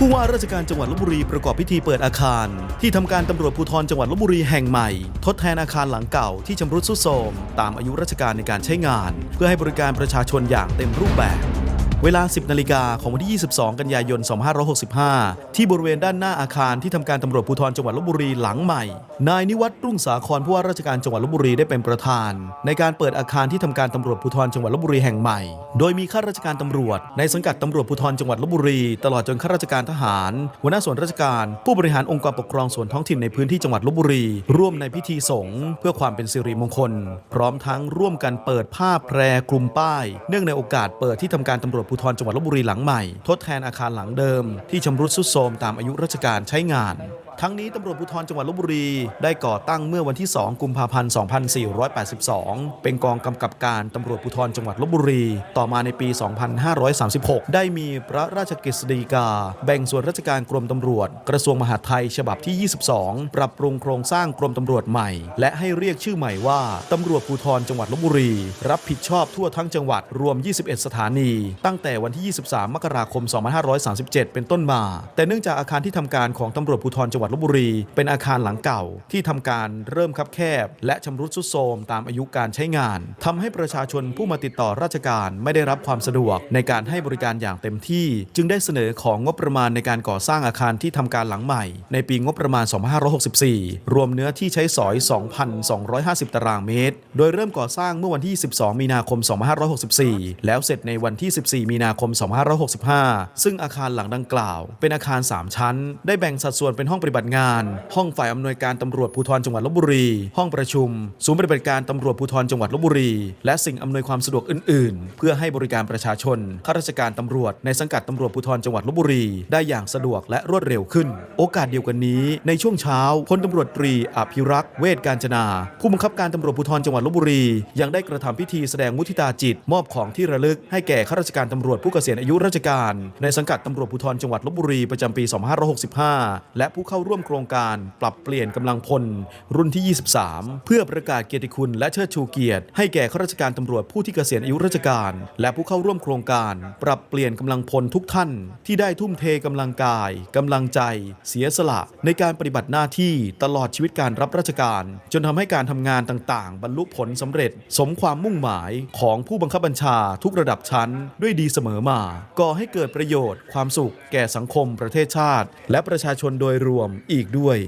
ผู้ว่าราชการจังหวัดลบบุรีประกอบพิธีเปิดอาคาร ที่ทำการตำรวจภูธรจังหวัดลบบุรีแห่งใหม่ ทดแทนอาคารหลังเก่าที่ชำรุดทรุดโทรมตามอายุราชการในการใช้งาน เพื่อให้บริการประชาชนอย่างเต็มรูปแบบ เวลา 10 นาฬิกาของวันที่ 22 กันยายน 2565 ที่บริเวณด้านหน้าอาคารที่ทำการตำรวจภูธรจังหวัดลบบุรีหลังใหม่ นายนิวัฒน์รุ่งสาครผู้ว่าราชการจังหวัดลบบุรีได้เป็นประธาน ในการเปิดอาคารที่ทำการตำรวจภูธรจังหวัดลบบุรีแห่งใหม่ โดยมีข้าราชการตำรวจ ในสังกัดตำรวจภูธรจังหวัดลบบุรี ตลอดจนข้าราชการทหาร หัวหน้าส่วนราชการ ผู้บริหารองค์กรปกครองส่วนท้องถิ่นในพื้นที่จังหวัดลบบุรี ร่วมในพิธีสงฆ์เพื่อความเป็นสิริมงคล พร้อมทั้งร่วมกันเปิดผ้าแพรคลุมป้าย เนื่องในโอกาสเปิดที่ทำการตำรวจภูธรจังหวัดลบบุรีหลังใหม่ ทดแทนอาคารหลังเดิม ที่ชำรุดทรุดโทรมตามอายุราชการใช้งาน ทั้งนี้ตำรวจภูธรจังหวัดลบบุรี ได้ก่อตั้งเมื่อวันที่ 2 กุมภาพันธ์ 2482 เป็นกองกำกับการตำรวจภูธรจังหวัดลบบุรี ต่อมาในปี 2536 ได้มีพระราชกฤษฎีกา แบ่งส่วนราชการกรมตำรวจ กระทรวงมหาดไทยฉบับที่ 22 ปรับปรุงโครงสร้างกรมตำรวจใหม่ และให้เรียกชื่อใหม่ว่าตำรวจภูธรจังหวัดลบบุรี รับผิดชอบทั่วทั้งจังหวัดรวม 21 สถานี ตั้งแต่วันที่ 23 มกราคม 2537 เป็นต้นมา แต่เนื่องจากอาคารที่ทำการของตำรวจภูธรจังหวัดลบบุรี เป็นอาคารหลังเก่าที่ทำการเริ่มคับแคบ และชำรุดทรุดโทรมตามอายุการใช้งานทำให้ประชาชนผู้มาติดต่อราชการไม่ได้รับความสะดวกในการให้บริการอย่างเต็มที่ จึงได้เสนอของงบประมาณในการก่อสร้างอาคารที่ทำการหลังใหม่ ในปีงบประมาณ 2564 รวมเนื้อที่ใช้สอย 2,250 ตารางเมตร โดยเริ่มก่อสร้างเมื่อวันที่ 12 มีนาคม 2564 แล้วเสร็จในวันที่ 14มีนาคม 2565 ซึ่งอาคารหลังดังกล่าว เป็นอาคาร 3 ชั้น ได้แบ่งสัดส่วนเป็นห้องปฏิบัติงาน ห้องฝ่ายอำนวยการตำรวจภูธรจังหวัดลบบุรี ห้องประชุม ศูนย์ปฏิบัติการตำรวจภูธรจังหวัดลบบุรี และสิ่งอำนวยความสะดวกอื่น ๆ เพื่อให้บริการประชาชนข้าราชการตำรวจในสังกัดตำรวจภูธรจังหวัดลบบุรี ได้อย่างสะดวกและรวดเร็วขึ้น โอกาสเดียวกันนี้ ในช่วงเช้าพลตำรวจตรีอภิรักษ์เวชการจนา ผู้บังคับการตำรวจภูธรจังหวัดลบบุรี ยังได้กระทำพิธีแสดงมุทิตาจิต มอบของที่ระลึกให้แก่ข้าราชการตำรวจผู้เกษียณอายุราชการ ในสังกัดตำรวจภูธรจังหวัดลบบุรีประจำปี 2565 และผู้เข้าร่วมโครงการปรับเปลี่ยนกำลังพล รุ่นที่ 23 เพื่อประกาศเกียรติคุณและเชิดชูเกียรติ ให้แก่ข้าราชการตำรวจผู้ที่เกษียณอายุราชการ และผู้เข้าร่วมโครงการ ปรับเปลี่ยนกำลังพลทุกท่าน ที่ได้ทุ่มเทกำลังกายกำลังใจ เสียสละ ในการปฏิบัติหน้าที่ตลอดชีวิตการรับราชการ จนทำให้การทำงานต่าง ๆ บรรลุผลสำเร็จ สมความมุ่งหมายของผู้บังคับบัญชาทุกระดับชั้นด้วยดีเสมอมาก่อให้เกิดประโยชน์ความสุขแก่สังคมประเทศชาติ และประชาชนโดยรวมอีกด้วย